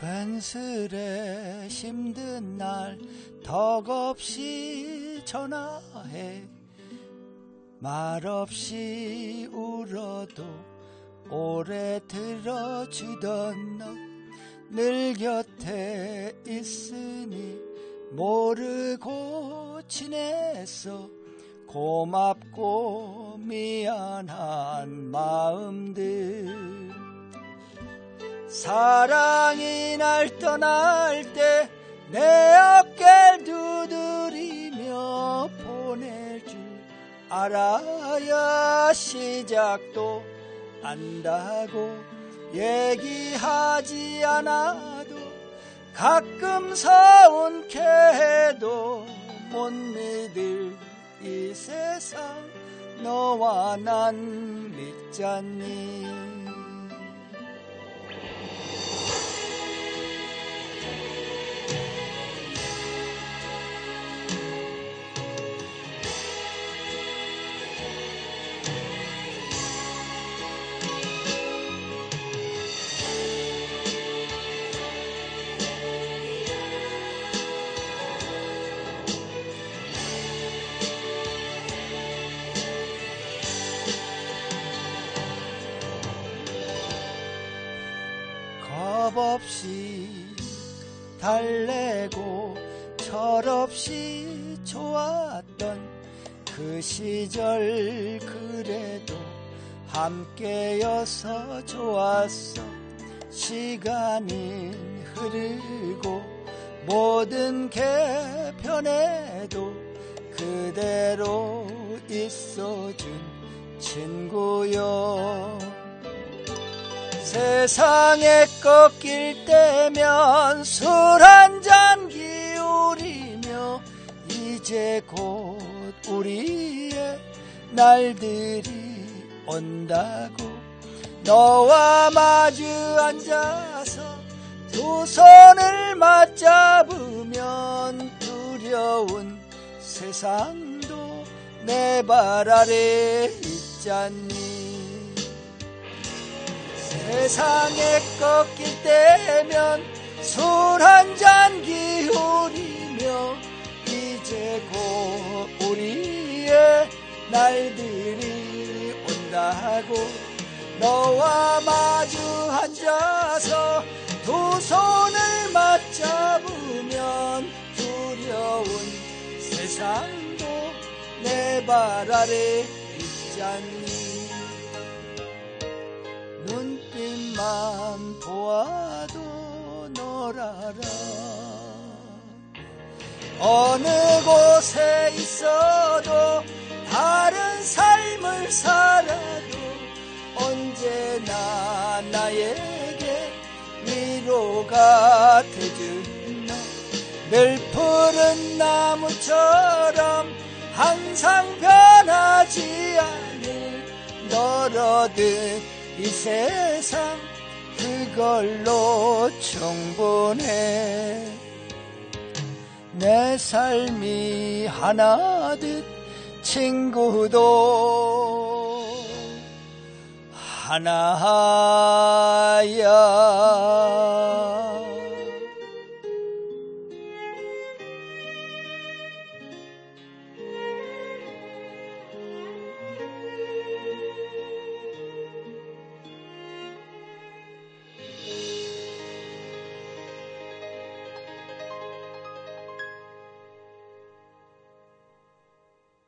근슬에 힘든 날 덕없이 전화해. 말없이 울어도 오래 들어주던 너 늘 곁에 있으니 모르고 지냈어 고맙고 미안한 마음들 사랑이 날 떠날 때 내 어깨를 두드리며 보낼 줄 알아야 시작도 안다고 얘기하지 않아도 가끔 서운케 해도 못 믿을 이 세상 너와 난 믿잖니 겁 없이 달래고 철없이 좋았던 그 시절 그래도 함께여서 좋았어. 시간이 흐르고 모든 게 변해도 그대로 있어준 친구요 세상에 꺾일 때면 술 한 잔 기울이며 이제 곧 우리의 날들이 온다고. 너와 마주 앉아서 두 손을 맞잡으면 두려운 세상도 내 발 아래 있잖니 세상에 꺾일 때면 술 한 잔 기울이며 이제 곧 우리의 날들이 온다고 너와 마주 앉아서 두 손을 맞잡으면 두려운 세상도 내 발 아래 있잖니 눈빛만 보아도 널 알아 어느 곳에 있어도 다른 삶을 살아도 언제나 나에게 위로가 되준 너늘 푸른 나무처럼 항상 변하지 않을 너로든 이 세상 그걸로 충분해 내 삶이 하나듯 친구도 하나야